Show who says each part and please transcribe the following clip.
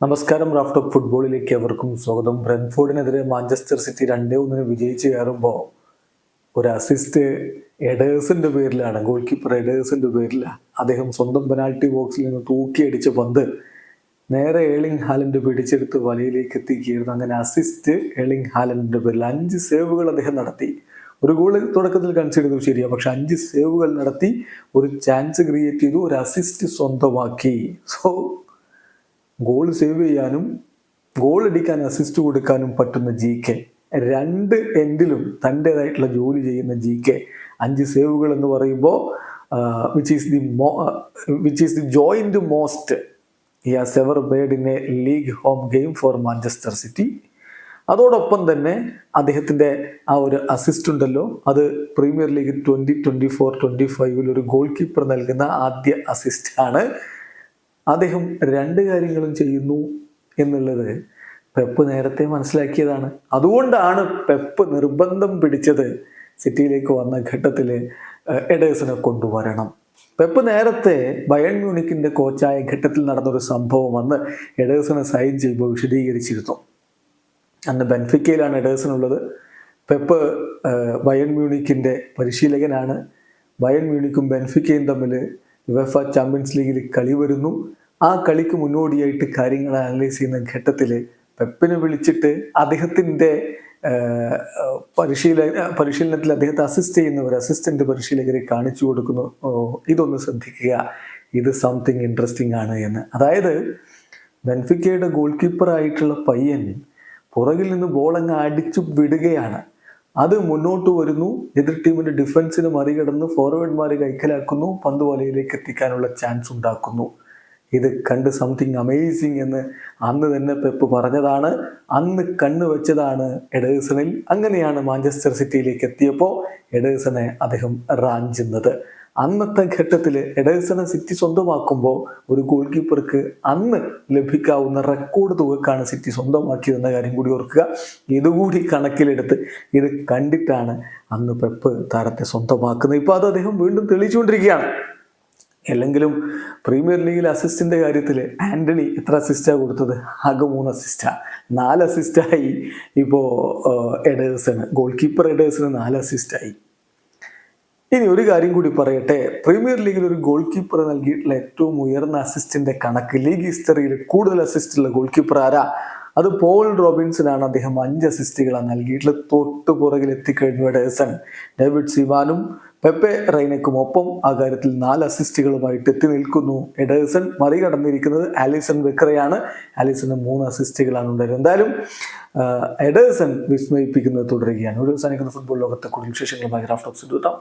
Speaker 1: നമസ്കാരം റാഫ്റ്റോ ഫുട്ബോളിലേക്ക് അവർക്കും സ്വാഗതം. ബ്രെൻഫോർഡിനെതിരെ മാഞ്ചസ്റ്റർ സിറ്റി രണ്ടേ ഒന്നിന് വിജയിച്ചു കയറുമ്പോൾ ഒരു അസിസ്റ്റ് എഡേഴ്സിന്റെ പേരിലാണ് ഗോൾ കീപ്പർ എഡേഴ്സിന്റെ പേരിലാണ് അദ്ദേഹം സ്വന്തം പെനാൽറ്റി ബോക്സിൽ നിന്ന് തൂക്കിയടിച്ച പന്ത് നേരെ ഏളിംഗ് ഹാലൻഡ് പിടിച്ചെടുത്ത് വലയിലേക്ക് എത്തിക്കുകയായിരുന്നു. അങ്ങനെ അസിസ്റ്റ് ഏളിംഗ് ഹാലൻഡിന്റെ പേരിൽ അഞ്ച് സേവുകൾ അദ്ദേഹം നടത്തി. ഒരു ഗോൾ തുടക്കത്തിൽ കൺസിഡർ ചെയ്തു ശരിയാണ് പക്ഷെ അഞ്ച് സേവുകൾ നടത്തി ഒരു ചാൻസ് ക്രിയേറ്റ് ചെയ്തു ഒരു അസിസ്റ്റ് സ്വന്തമാക്കി. സോ ഗോൾ സേവ് ചെയ്യാനും ഗോൾ അടിക്കാൻ അസിസ്റ്റ് കൊടുക്കാനും പറ്റുന്ന ജി കെ രണ്ട് എൻഡിലും തന്റെതായിട്ടുള്ള ജോലി ചെയ്യുന്ന ജി കെ അഞ്ച് സേവുകൾ എന്ന് പറയുമ്പോൾ വിച്ച് ഈസ് ദി മോ which is the joint most ഈ has ever made in a league home game for Manchester City അതോടൊപ്പം തന്നെ അദ്ദേഹത്തിന്റെ ആ ഒരു അസിസ്റ്റ് ഉണ്ടല്ലോ. അത് premier league twenty twenty four twenty ഫൈവിൽ ഒരു ഗോൾ കീപ്പർ നൽകുന്ന ആദ്യ അസിസ്റ്റാണ് അദ്ദേഹം രണ്ട് കാര്യങ്ങളും ചെയ്യുന്നു എന്നുള്ളത് പെപ്പ് നേരത്തെ മനസ്സിലാക്കിയതാണ്. അതുകൊണ്ടാണ് പെപ്പ് നിർബന്ധം പിടിച്ചത് സിറ്റിയിലേക്ക് വന്ന ഘട്ടത്തിൽ എഡേഴ്സിനെ കൊണ്ടുവരണം. പെപ്പ് നേരത്തെ ബയൺ മ്യൂണിക്കിന്റെ കോച്ചായ ഘട്ടത്തിൽ നടന്നൊരു സംഭവം അന്ന് എഡേഴ്സിനെ സൈൻ ചെയ്യുമ്പോൾ വിശദീകരിച്ചിരുന്നു. അന്ന് ബെൻഫിക്കയിലാണ് എഡേഴ്സിനുള്ളത് പെപ്പ് ബയൺ മ്യൂണിക്കിന്റെ പരിശീലകനാണ്. ബയൺ മ്യൂണിക്കും ബെൻഫിക്കയും തമ്മിൽ യുവഫ ചാമ്പ്യൻസ് ലീഗിൽ കളി വരുന്നു. ആ കളിക്ക് മുന്നോടിയായിട്ട് കാര്യങ്ങൾ അനലൈസ് ചെയ്യുന്ന ഘട്ടത്തിൽ പെപ്പിനെ വിളിച്ചിട്ട് അദ്ദേഹത്തിന്റെ പരിശീല പരിശീലനത്തിൽ അദ്ദേഹത്തെ അസിസ്റ്റ് ചെയ്യുന്ന ഒരു അസിസ്റ്റന്റ് പരിശീലകരെ കാണിച്ചു കൊടുക്കുന്നു. ഇതൊന്ന് ശ്രദ്ധിക്കുക. ഇത് സംതിങ് ഇൻട്രസ്റ്റിംഗ് ആണ് എന്ന്. അതായത് ബെൻഫിക്കയുടെ ഗോൾ കീപ്പറായിട്ടുള്ള പയ്യൻ പുറകിൽ നിന്ന് ബോൾ അടിച്ചു വിടുകയാണ്. അത് മുന്നോട്ട് വരുന്നു. എതിർ ടീമിന്റെ ഡിഫൻസിന് മറികടന്ന് ഫോർവേഡ്മാരെ കൈക്കലാക്കുന്നു. പന്ത് വലയിലേക്ക് എത്തിക്കാനുള്ള ചാൻസ് ഉണ്ടാക്കുന്നു. ഇത് കണ്ട് സംതിങ് അമേസിങ് എന്ന് അന്ന് തന്നെ പെപ്പ് പറഞ്ഞതാണ്. അന്ന് കണ്ണു വെച്ചതാണ് എഡേഴ്സണിൽ. അങ്ങനെയാണ് മാഞ്ചസ്റ്റർ സിറ്റിയിലേക്ക് എത്തിയപ്പോൾ എഡേഴ്സനെ അദ്ദേഹം റാഞ്ചുന്നത്. അന്നത്തെ ഘട്ടത്തിൽ എഡേഴ്സനെ സിറ്റി സ്വന്തമാക്കുമ്പോൾ ഒരു ഗോൾ കീപ്പർക്ക് അന്ന് ലഭിക്കാവുന്ന റെക്കോർഡ് തുകക്കാണ് സിറ്റി സ്വന്തമാക്കിയതെന്ന കാര്യം കൂടി ഓർക്കുക. ഇതുകൂടി കണക്കിലെടുത്ത് ഇത് കണ്ടിട്ടാണ് അന്ന് പെപ്പ് താരത്തെ സ്വന്തമാക്കുന്നത്. ഇപ്പോൾ അത് അദ്ദേഹം വീണ്ടും തെളിയിച്ചുകൊണ്ടിരിക്കുകയാണ്. അല്ലെങ്കിലും പ്രീമിയർ ലീഗിൽ അസിസ്റ്റിന്റെ കാര്യത്തിൽ ആന്റണി എത്ര അസിസ്റ്റാ കൊടുത്തത്? ആകെ മൂന്ന് അസിസ്റ്റാ നാല് അസിസ്റ്റായി ഇപ്പോൾ എഡേഴ്സന് ഗോൾ കീപ്പർ എഡേഴ്സന് നാല് അസിസ്റ്റായി ഇനി ഒരു കാര്യം കൂടി പറയട്ടെ. പ്രീമിയർ ലീഗിൽ ഒരു ഗോൾ കീപ്പർ നൽകിയിട്ടുള്ള ഏറ്റവും ഉയർന്ന അസിസ്റ്റിന്റെ കണക്ക് ലീഗ് ഹിസ്റ്ററിയിൽ കൂടുതൽ അസിസ്റ്റ് ഉള്ള ഗോൾ കീപ്പർ ആരാ? അത് പോൾ റോബിൻസനാണ് അദ്ദേഹം അഞ്ച് അസിസ്റ്റുകളാണ് നൽകിയിട്ടുള്ളത്. തൊട്ട് പുറകിൽ എത്തിക്കഴിഞ്ഞു എഡേഴ്സൺ ഡേവിഡ് സിവാനും പെപ്പെ റൈനക്കും ഒപ്പം ആ കാര്യത്തിൽ നാല് അസിസ്റ്റുകളുമായിട്ട് എത്തി നിൽക്കുന്നു. എഡേഴ്സൺ മറികടന്നിരിക്കുന്നത് ആലിസൺ വെക്രയാണ് ആലിസന് മൂന്ന് അസിസ്റ്റുകളാണ് ഉണ്ടായത് എന്തായാലും എഡേഴ്സൺ വിസ്മയിപ്പിക്കുന്നത് തുടരുകയാണ്. ഒരു അവസാനിക്കുന്ന ഫുട്ബോൾ ലോകത്തെ കൂടുതൽ വിശേഷങ്ങളുമായി റാഫ്റ്റോക്സ് എത്താം